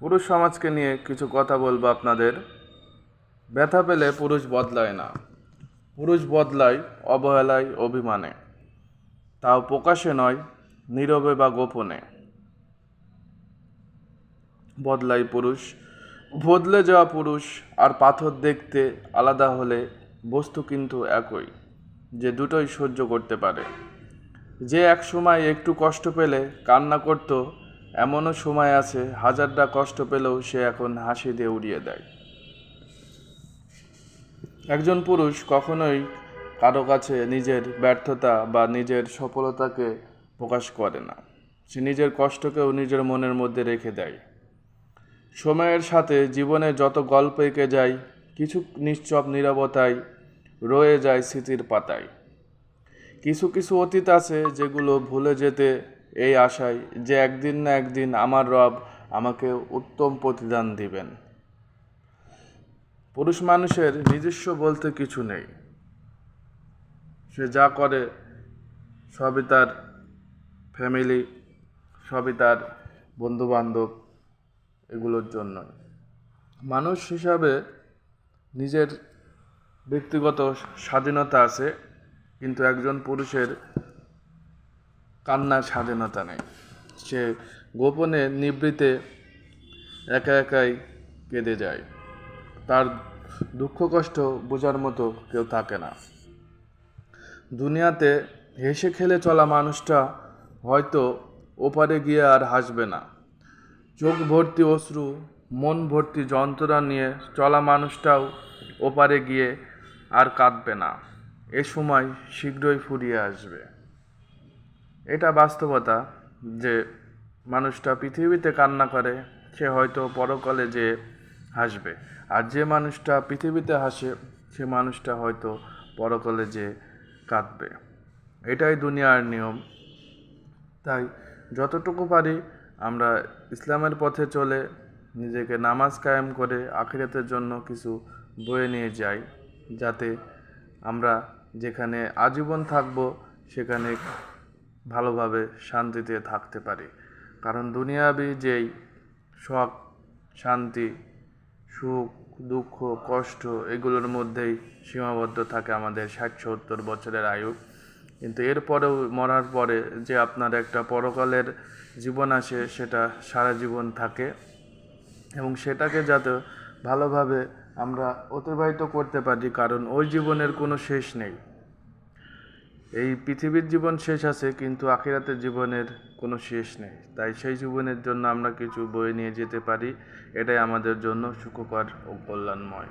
পুরুষ সমাজকে নিয়ে কিছু কথা বলব আপনাদের। ব্যথা পেলে পুরুষ বদলায় না। পুরুষ বদলায় অবহেলায়, অভিমানে। তাও প্রকাশে নয়, নীরবে বা গোপনে। বদলায় পুরুষ। বদলে যাওয়া পুরুষ আর পাথর দেখতে আলাদা হলে বস্তু কিন্তু একই, যে দুটোই সহ্য করতে পারে। যে এক সময় একটু কষ্ট পেলে কান্না করতো এমনও সময় আছে, হাজারটা কষ্ট পেলেও সে এখন হাসি দিয়ে উড়িয়ে দেয়। একজন পুরুষ কখনোই কারও কাছে নিজের ব্যর্থতা বা নিজের সফলতাকে প্রকাশ করে না। সে নিজের কষ্টকেও নিজের মনের মধ্যে রেখে দেয়। সময়ের সাথে জীবনে যত গল্প এঁকে যায়, কিছু নিশ্চপ নীরবতায় রয়ে যায় স্মৃতির পাতায়। কিছু কিছু অতীত আছে যেগুলো ভুলে যেতে এই আশায় যে একদিন না একদিন আমার রব আমাকে উত্তম প্রতিদান দিবেন। পুরুষ মানুষের নিজস্ব বলতে কিছু নেই। সে যা করে, সবই তার ফ্যামিলি সবই তার বন্ধুবান্ধব, এগুলোর জন্য মানুষ হিসাবে নিজের ব্যক্তিগত স্বাধীনতা আছে, কিন্তু একজন পুরুষের কান্নার স্বাধীনতা নেই। সে গোপনে নিবৃতে একা একাই কেঁদে যায়। তার দুঃখ কষ্ট বোঝার মতো কেউ থাকে না। দুনিয়াতে হেসে খেলে চলা মানুষটা হয়তো ওপারে গিয়ে আর হাসবে না। চোখ ভর্তি অশ্রু, মন ভর্তি যন্ত্রণা নিয়ে চলা মানুষটাও ওপারে গিয়ে আর কাঁদবে না। এ সময় শীঘ্রই ফুরিয়ে আসবে। এটা বাস্তবতা যে মানুষটা পৃথিবীতে কান্না করে, সে হয়তো পরকালে যে হাসবে। আর যে মানুষটা পৃথিবীতে হাসে, সে মানুষটা হয়তো পরকালে যে কাঁদবে। এটাই দুনিয়ার নিয়ম। তাই যতটুকু পারি আমরা ইসলামের পথে চলে, নিজেকে নামাজ কায়েম করে আখিরাতের জন্য কিছু বয়ে নিয়ে যাই, যাতে আমরা যেখানে আজীবন থাকব, সেখানে ভালোভাবে শান্তিতে থাকতে পারি। কারণ দুনিয়াবি যেই শখ, শান্তি, সুখ, দুঃখ, কষ্ট, এগুলোর মধ্যেই সীমাবদ্ধ থাকে আমাদের ষাট সত্তর বছরের আয়ু। কিন্তু এরপরেও মরার পরে যে আপনার একটা পরকালের জীবন আসে, সেটা সারা জীবন থাকে এবং সেটাকে যাতে ভালোভাবে আমরা অতিবাহিত করতে পারি, কারণ ওই জীবনের কোনো শেষ নেই। এই পৃথিবীর জীবন শেষ আছে, কিন্তু আখিরাতের জীবনের কোনো শেষ নেই। তাই সেই জীবনের জন্য আমরা কিছু বয়ে নিয়ে যেতে পারি। এটাই আমাদের জন্য সুখকর ও কল্যাণময়।